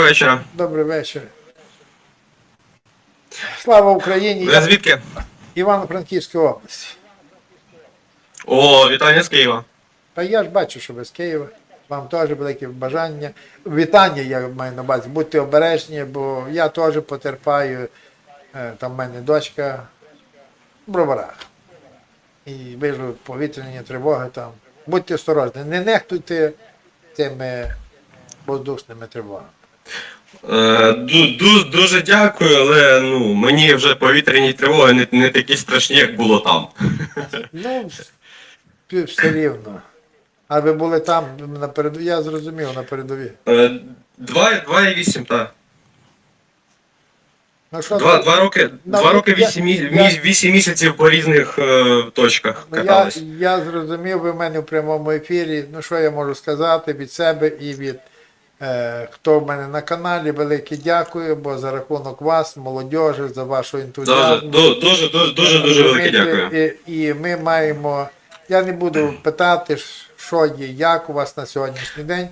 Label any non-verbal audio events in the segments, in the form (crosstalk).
Доброго вечора. Добрий вечір. Слава Україні! Ви Я звідки? Івано-Франківська область. О, вітання з Києва. Та я ж бачу, що ви з Києва. Вам теж велике бажання. Вітання я маю на увазі. Будьте обережні, бо я теж потерпаю. Е, Там в мене дочка в броварах. І вижу повітряні тривоги там. Будьте осторожні, не нехтуйте тими воздушними тривогами. Е, ду- ду- дуже дякую, але ну, мені вже повітряні тривоги не, не такі страшні, як було там. Ну, все рівно. А ви були там на передовій, я зрозумів на передовій. Е, Два, два і вісім, так. Ну, що Два, ти- два роки, Ну, два роки я- вісім, мі- я- мі- вісім місяців по різних е, точках Ну, я, катались. я зрозумів, ви в мене в прямому ефірі. Ну, що я можу сказати від себе і від е, хто в мене на каналі. Велике дякую, бо за рахунок вас, молодіжі, за вашу ентузіазм. ду- дуже, дуже, дуже, дуже велике дякую. І, і ми маємо. Я не буду питати, що є, як у вас на сьогоднішній день.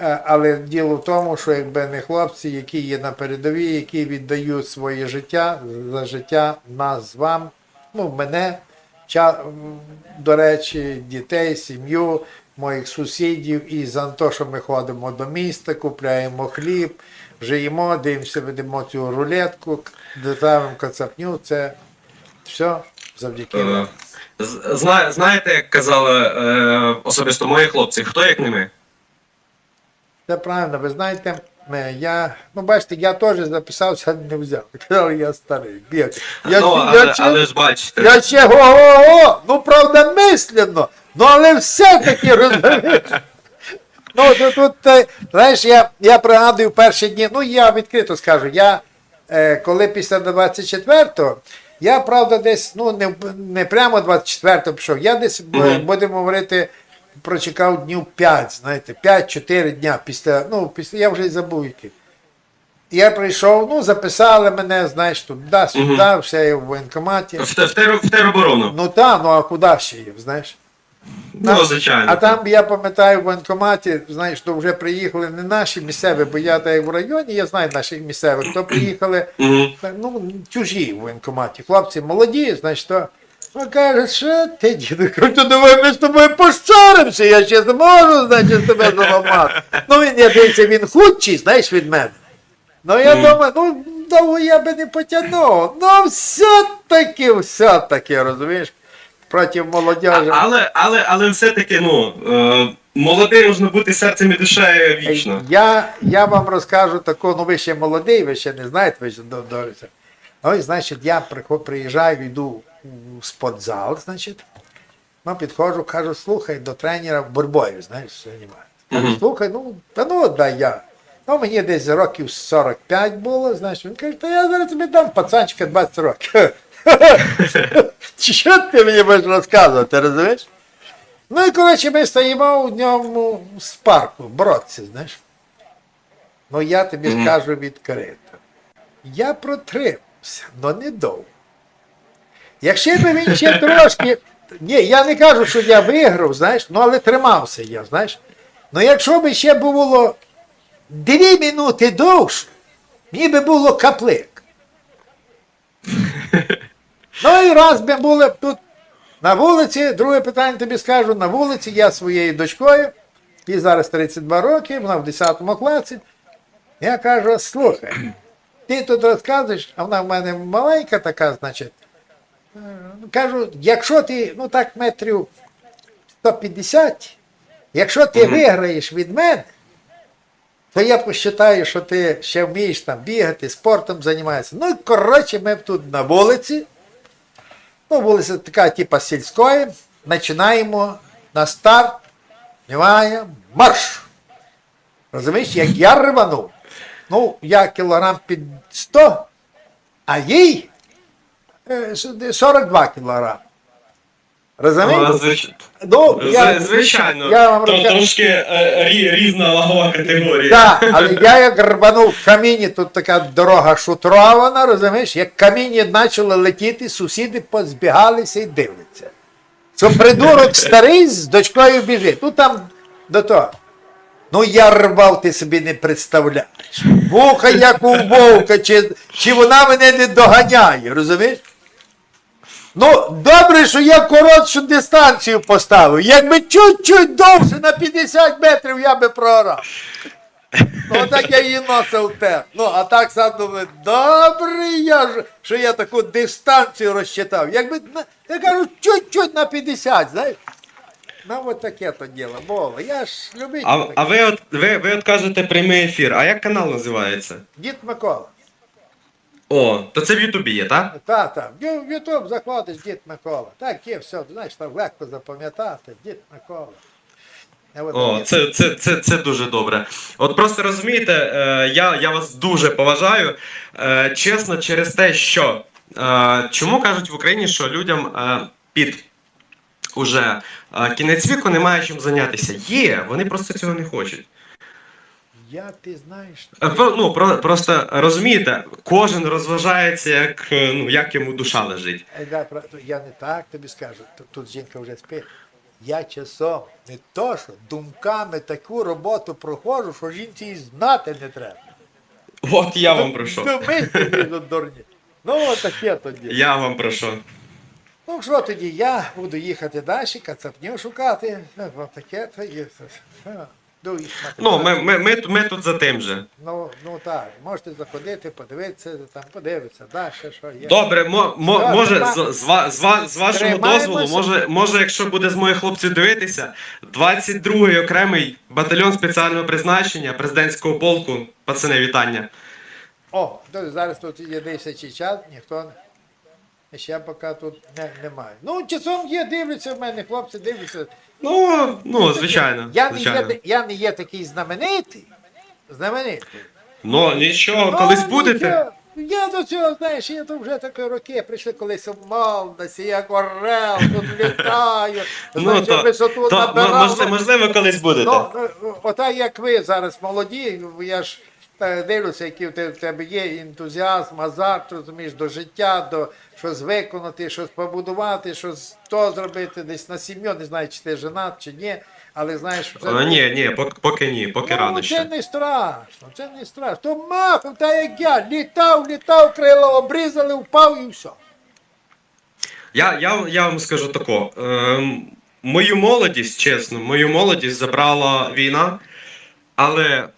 Е, Але діло в тому, що якби не хлопці, які є на передовій, які віддають своє життя за життя нас з вами, ну, мене, до речі, дітей, сім'ю, моїх сусідів, і за те, що ми ходимо до міста, купляємо хліб, живемо, дивимося, ведемо цю рулетку, доставимо кацапню, це все завдяки Е, зна- Знаєте, як казали е, особисто мої хлопці, хто як не ми? Це правильно, ви знаєте, е, я, ну бачите, я теж записався, не взяв. (laughs) Казав, я старий, біг. Я, ну, я, але, ще, але ж бачите. я ще го-го-го, ну правда мислено, ну але все-таки розумієш. Ну, тут, тут е, знаєш, я, я пригадую перші дні, ну я відкрито скажу, я е, коли після 24-го, я правда десь, ну не, не прямо 24-го пішов, я десь, бу- Мгм. будемо говорити, прочекав днів 5, знаєте, 5-4 дня після, ну, після, я вже й забув які. Я прийшов, ну, записали мене, знаєш, туди, сюди, все я в воєнкоматі. В, в, в тероборону. Ну так, ну а куди ще є, знаєш? Ну, звичайно. А там, я пам'ятаю, в воєнкоматі, знаєш, то вже приїхали не наші місцеві, бо я як в районі, я знаю наших місцевих, то приїхали ну, чужі в воєнкоматі. Хлопці молоді, значить, то. Ну, каже, що ти, діду, кажу, давай ми з тобою пощаримося, я ще не можу, значить, тебе заламати. Ну, він, я дивився, він худший, знаєш, від мене. Ну, я думаю, ну, довго я би не потягнув. Ну, все-таки, все-таки, розумієш, проти молодежі. Але, але, але все-таки, ну, е, молодий можна бути серцем і душею вічно. Я, я вам розкажу таку, ну ви ще молодий, ви ще не знаєте, ви ще до, до, Ну, і, значить, я приїжджаю, йду у спортзал, значить, ну, підходжу, кажу, слухай, до тренера Бурбоєв, знаєш, займає. Кажу, слухай, ну, та ну, дай я. Ну, мені десь років 45 було, знаєш, він каже, та я зараз тобі дам пацанчика 20 років. Що ти мені будеш розказувати, розумієш? Ну і коротше, ми стоїмо у ньому з парку, боротися, знаєш. Ну я тобі Мгм. скажу відкрито. Я протримався, але не довго. Якщо б він ще трошки. Ні, я не кажу, що я виграв, знаєш, ну але тримався я, знаєш. Ну якщо б ще було дві минути довше, мені би було каплик. Ну і раз би були б тут на вулиці, друге питання тобі скажу, на вулиці я своєю дочкою, їй зараз 32 роки, вона в 10 класі. Я кажу, слухай, ти тут розказуєш, а вона в мене маленька така, значить. Е, Кажу, якщо ти, ну так, метрів 150, якщо ти Мгм. виграєш від мене, то я посчитаю, що ти ще вмієш там бігати, спортом займаєшся. Ну, коротше, ми тут на вулиці. Ну, вулиця така, типа сільської. Починаємо на старт. немає марш. Розумієш, як я рванув. Ну, я кілограм під 100, а їй е, 42 кілограми. Ну, Розумієш? звич- Ну, я, Звичайно, я вам розкажу. трошки е, рі- різна вагова категорія. Так, (laughs) але я як рванув в каміні, тут така дорога шутрована, розумієш, як каміння почали летіти, сусіди позбігалися і дивляться. Що придурок старий з дочкою біжить. Ну там до того. Ну я рвав, ти собі не представляєш. Вуха як у вовка, чи, чи вона мене не доганяє, розумієш? Ну, добре, що я коротшу дистанцію поставив. Якби чуть-чуть довше на 50 метрів я би програв. Ну, так я її носив те. Ну, а так сам думаю, добре я ж, що я таку дистанцію розчитав. Якби, я кажу, чуть-чуть на 50, знаєш. Ну, от таке то діло. Було. Я ж любитель. А, а ви от ви, ви от кажете прямий ефір. А як канал називається? Дід Микола. О, то це в Ютубі є, так? Та, та. В Ютуб закладеш Дід Микола. Так є, все, знаєш, там легко запам'ятати. Дід Микола. О, це, це, це, це дуже добре. От просто розумієте, е, я, я вас дуже поважаю. Е, чесно, через те, що е, чому кажуть в Україні, що людям під уже кінець віку немає чим зайнятися. Є, вони просто цього не хочуть. Я, ти знаєш, Е, Ну, про, просто розумієте, кожен розважається, як, е, ну, як йому душа лежить. Е, я не так тобі скажу, тут жінка вже спить. Я часом не то, що думками таку роботу проходжу, що жінці і знати не треба. От я вам прошу. Ну, ми ну, дурні. Ну, от таке тоді. Я вам прошу. Ну що тоді, я буду їхати далі, кацапню шукати. Ну, от таке то є. Ну, Ну, ми, ми, ми, ми тут за тим же. ну, ну так, можете заходити, подивитися, там подивитися, далі що є. Добре, мо, мо, може, з, з, з, ва- з вашого дозволу, може, може, якщо буде з моїх хлопців дивитися, 22-й окремий батальйон спеціального призначення президентського полку. Пацани, вітання. О, зараз тут є 10 час, ніхто не- ще поки тут не, немає. Ну, часом є, дивляться в мене, хлопці дивляться. Ну, ну, звичайно. Я не, є, я не є такий знаменитий. Знаменитий. Ну, нічого, Ну, колись ну, будете. я- Я до цього, знаєш, я то вже такі роки, прийшли колись у молодості, як орел, тут літаю, Ну, знаєш, то, висоту то набирав. можливо, можливо, колись будете. Ну, ну, ота як ви зараз молоді, я ж дивлюся, який в тебе є ентузіазм, азарт, розумієш, до життя, до щось виконати, щось побудувати, щось то зробити, десь на сім'ю, не знаю, чи ти женат, чи ні, але знаєш, це, ні, ні, поки, поки ні, поки ну, рано це ще. не страшно, це не страшно. То махом, та як я, літав, літав, крила обрізали, впав і все. Я, я, я вам скажу тако. Ем, мою молодість, чесно, мою молодість забрала війна, але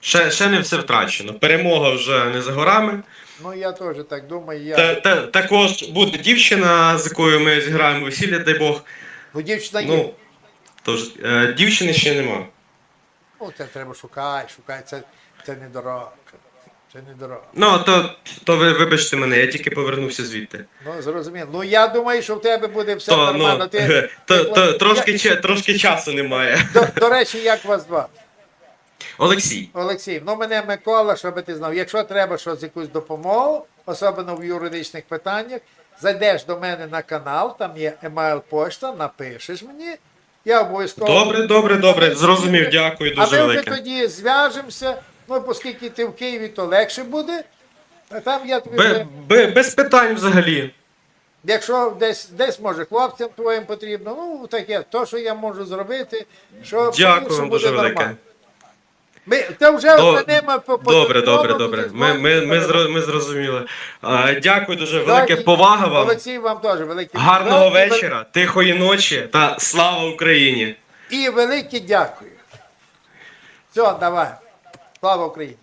ще, ще не все втрачено. Перемога вже не за горами. Ну я теж так думаю, я. Та, та, також буде дівчина, з якою ми зіграємо весілля, дай Бог. Ну, дівчина є. Ну, тож, е, дівчини ще нема. Ну, це треба шукати, шукати, це, це недорого. Це недорого. Ну, то, то ви вибачте мене, я тільки повернувся звідти. Ну, зрозуміло. Ну я думаю, що в тебе буде все То, нормально. ну, Ти, (laughs) то, ти- то, трошки, Я- трошки часу немає. до, до речі, як вас звати? Олексій. Олексій, ну мене Микола, щоб ти знав. Якщо треба щось якусь допомогу, особливо в юридичних питаннях, зайдеш до мене на канал, там є емайл пошта, напишеш мені. Я обов'язково. Добре, добре, добре. Зрозумів, дякую дуже А ми вже велике. тоді зв'яжемося. Ну, оскільки ти в Києві, то легше буде. А там я тобі. Бе- вже- бе- без питань взагалі. Якщо десь, десь може хлопцям твоїм потрібно, ну таке, то, що я можу зробити, що Дякую що вам буде дуже велике. нормально. Ми, це вже До- ними по, по Добре, добре, добре. Ми, ми, ми, зро- ми зрозуміли. А, Дякую дуже Так, велике. і Повага вам. Олексій, вам теж велике Гарного дякую. Вечора, тихої ночі та слава Україні! І велике дякую. Все, давай. Слава Україні.